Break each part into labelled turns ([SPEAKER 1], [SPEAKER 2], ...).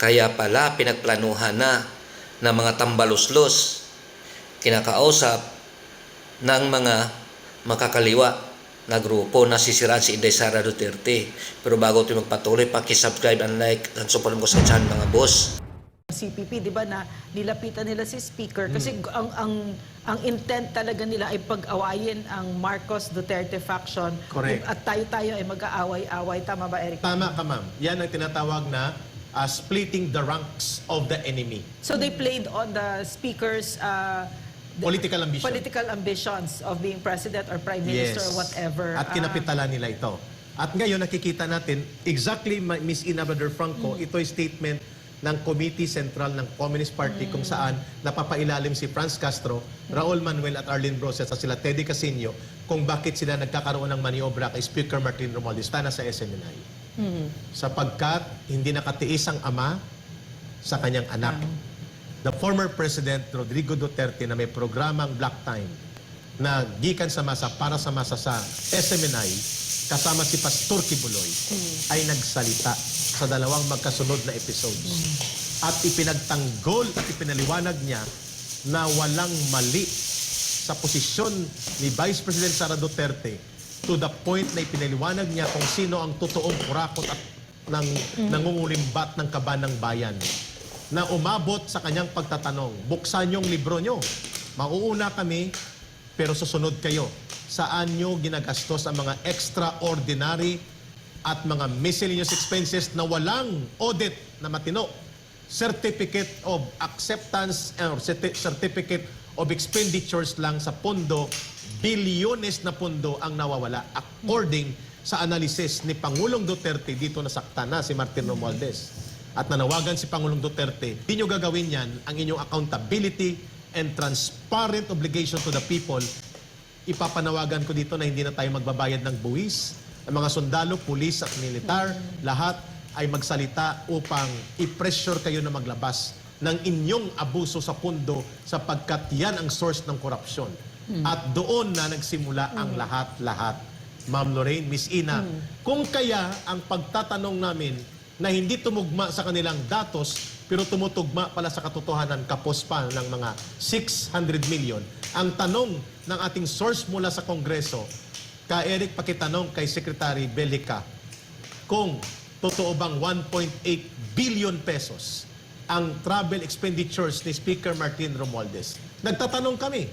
[SPEAKER 1] Kaya pala pinagplanuhan na ng mga tambaluslos, kinakausap ng mga makakaliwa na grupo na sisiraan si Inday Sara Duterte. Pero bago tayo magpatuloy, pakisubscribe and like and support mo sa channel mga boss.
[SPEAKER 2] CPP, 'di ba na nilapitan nila si speaker kasi ang ang ang intent talaga nila ay pag-awayin ang Marcos Duterte faction
[SPEAKER 3] Correct.
[SPEAKER 2] at tayo-tayo ay mag-aaway-away tama ba Eric?
[SPEAKER 3] Tama ka, ma'am. Yan ang tinatawag na uh, splitting the ranks of the enemy.
[SPEAKER 2] So they played on the speaker's uh,
[SPEAKER 3] Political ambition.
[SPEAKER 2] political ambitions of being president or prime minister or whatever.
[SPEAKER 3] At
[SPEAKER 2] Ah,
[SPEAKER 3] kinapitala nila ito. At ngayon nakikita natin, exactly Miss Ina Bader Franco, ito ay statement ng Committee Central ng Communist Party kung saan napapailalim si Franz Castro, Raul Manuel at Arlene Broses at sila Teddy Casino kung bakit sila nagkakaroon ng maniobra kay Speaker Martin Romualdez tana sa SMNI. Sapagkat hindi nakatiis ang ama sa kanyang anak. The former President Rodrigo Duterte na may programang Black Time na gikan sa masa para sa masa sa SMNI kasama si Pastor Kibuloy ay nagsalita sa dalawang magkasunod na episodes. At ipinagtanggol at ipinaliwanag niya na walang mali sa posisyon ni Vice President Sara Duterte to the point na ipinaliwanag niya kung sino ang totoong kurakot at ng nangungulimbat ng kaban ng bayan na umabot sa kanyang pagtatanong, buksan yung libro nyo. Mauuna kami, pero susunod kayo. Saan nyo ginagastos ang mga extraordinary at mga miscellaneous expenses na walang audit na matino? Certificate of acceptance or certi- certificate of expenditures lang sa pondo, bilyones na pondo ang nawawala according sa analysis ni Pangulong Duterte dito nasakta na si Martin Romualdez. At nanawagan si Pangulong Duterte, hindi nyo gagawin yan ang inyong accountability and transparent obligation to the people. Ipapanawagan ko dito na hindi na tayo magbabayad ng buwis. Ang mga sundalo, pulis at militar, lahat ay magsalita upang i-pressure kayo na maglabas ng inyong abuso sa pundo sapagkat yan ang source ng korupsyon. At doon na nagsimula ang lahat-lahat. Ma'am Lorraine, Miss Ina, kung kaya ang pagtatanong namin na hindi tumugma sa kanilang datos pero tumutugma pala sa katotohanan kapos pa ng mga 600 million. Ang tanong ng ating source mula sa Kongreso, ka Eric pakitanong kay Secretary Belica, kung totoo bang 1.8 billion pesos ang travel expenditures ni Speaker Martin Romualdez. Nagtatanong kami.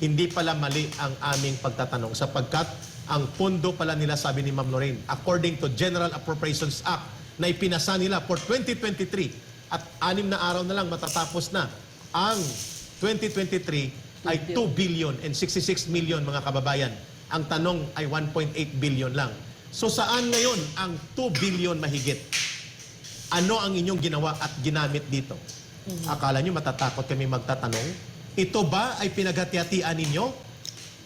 [SPEAKER 3] Hindi pala mali ang aming pagtatanong sapagkat ang pondo pala nila, sabi ni Ma'am Lorraine, according to General Appropriations Act na ipinasa nila for 2023 at anim na araw na lang matatapos na ang 2023 ay 2 billion and 66 million mga kababayan. Ang tanong ay 1.8 billion lang. So saan ngayon ang 2 billion mahigit? Ano ang inyong ginawa at ginamit dito? Akala nyo matatakot kami magtatanong? Ito ba ay pinaghati-hatian ninyo?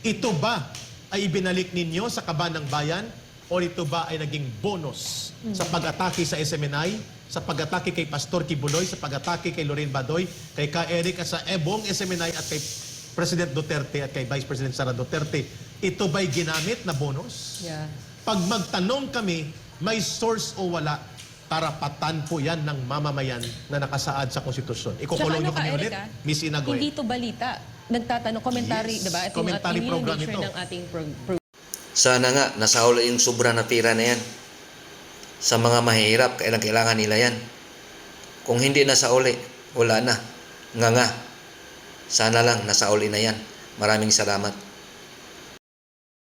[SPEAKER 3] Ito ba ay ibinalik ninyo sa kaban ng bayan? O ito ba ay naging bonus sa pag-atake sa SMNI, sa pag-atake kay Pastor Kibuloy, sa pag-atake kay Lorraine Badoy, kay Ka Eric at sa Ebong SMNI at kay President Duterte at kay Vice President Sara Duterte? Ito ba'y ginamit na bonus?
[SPEAKER 4] Yeah.
[SPEAKER 3] Pag magtanong kami, may source o wala, karapatan po yan ng mamamayan na nakasaad sa konstitusyon. Ikukulong nyo
[SPEAKER 4] ano
[SPEAKER 3] kami
[SPEAKER 4] ka,
[SPEAKER 3] ulit? Miss Inagoy.
[SPEAKER 4] Hindi to balita. Nagtatanong, commentary,
[SPEAKER 3] Yes.
[SPEAKER 4] di ba? Ito
[SPEAKER 3] Commentary program ito.
[SPEAKER 4] ng ating pro- pro-
[SPEAKER 1] Sana nga, nasauli yung sobra na pira na yan. Sa mga mahirap, kailangan, kailangan nila yan. Kung hindi nasauli, wala na. Nga nga. Sana lang, nasauli na yan. Maraming salamat.